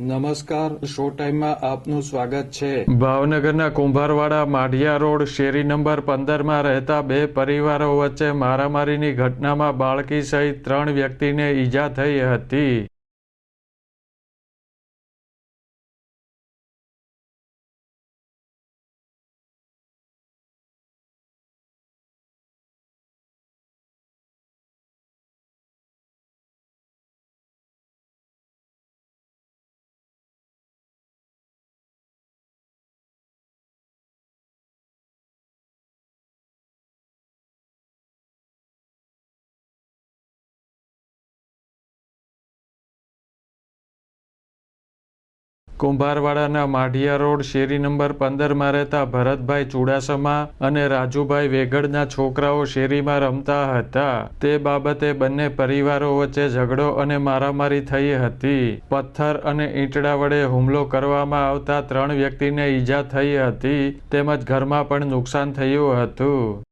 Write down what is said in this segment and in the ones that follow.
નમસ્કાર, શો ટાઈમમાં આપનું સ્વાગત છે. ભાવનગરના કુંભારવાડા માઢિયા રોડ શેરી નંબર પંદરમાં રહેતા બે પરિવારો વચ્ચે મારામારીની ઘટનામાં બાળકી સહિત ત્રણ વ્યક્તિને ઈજા થઈ હતી. કુંભારવાડાના માઢિયા રોડ શેરી નંબર પંદરમાં રહેતા ભરતભાઈ ચુડાસમા અને રાજુભાઈ વેગડના છોકરાઓ શેરીમાં રમતા હતા. તે બાબતે બંને પરિવારો વચ્ચે ઝઘડો અને મારામારી થઈ હતી. પથ્થર અને ઈંટડા વડે હુમલો કરવામાં આવતા ત્રણ વ્યક્તિને ઈજા થઈ હતી, તેમજ ઘરમાં પણ નુકસાન થયું હતું.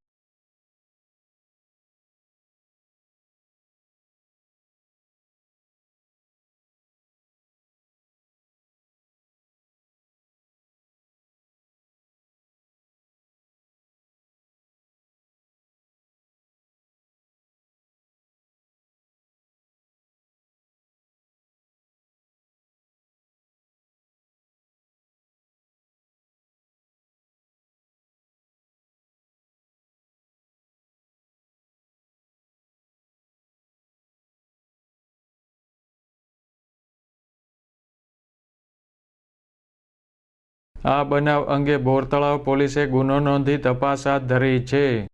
આ બનાવ અંગે બોરતળાવ પોલીસે ગુનો નોંધી તપાસ હાથ ધરી છે.